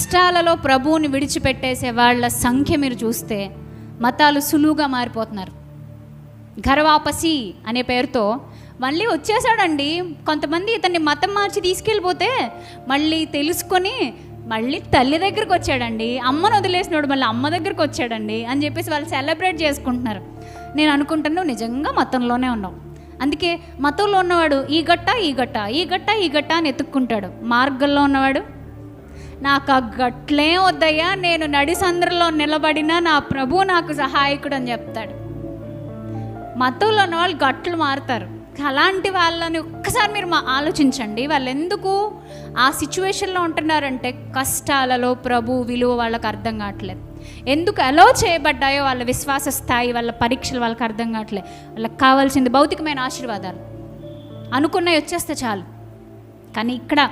కష్టాలలో ప్రభువుని విడిచిపెట్టేసే వాళ్ళ సంఖ్య మీరు చూస్తే మతాలు సులువుగా మారిపోతున్నారు. ఘరవాపసి అనే పేరుతో మళ్ళీ వచ్చేసాడండి. కొంతమంది ఇతన్ని మతం మార్చి తీసుకెళ్ళిపోతే మళ్ళీ తెలుసుకొని మళ్ళీ తల్లి దగ్గరికి వచ్చాడండి. అమ్మను వదిలేసినాడు మళ్ళీ అమ్మ దగ్గరికి వచ్చాడండి అని చెప్పేసి వాళ్ళు సెలబ్రేట్ చేసుకుంటున్నారు. నేను అనుకుంటాను నిజంగా మతంలోనే ఉన్నావు అందుకే మతంలో ఉన్నవాడు ఈ గట్ట ఈ గట్ట ఈ గట్ట ఈ గట్ట అని ఎత్తుక్కుంటాడు. మార్గంలో ఉన్నవాడు నాకు ఆ గట్లేం వద్దయ్యా నేను నడిసంద్రలో నిలబడినా నా ప్రభు నాకు సహాయకుడు అని చెప్తాడు. మతంలో ఉన్న వాళ్ళు గట్లు మారుతారు. అలాంటి వాళ్ళని ఒక్కసారి మీరు మా ఆలోచించండి. వాళ్ళు ఎందుకు ఆ సిచ్యువేషన్లో ఉంటున్నారంటే కష్టాలలో ప్రభు విలువ వాళ్ళకి అర్థం కావట్లేదు. ఎందుకు అలో చేయబడ్డాయో వాళ్ళ విశ్వాస స్థాయి వాళ్ళ పరీక్షలు వాళ్ళకి అర్థం కావట్లేదు. వాళ్ళకి కావాల్సింది భౌతికమైన ఆశీర్వాదాలు. అనుకున్నవి వచ్చేస్తే చాలు. కానీ ఇక్కడ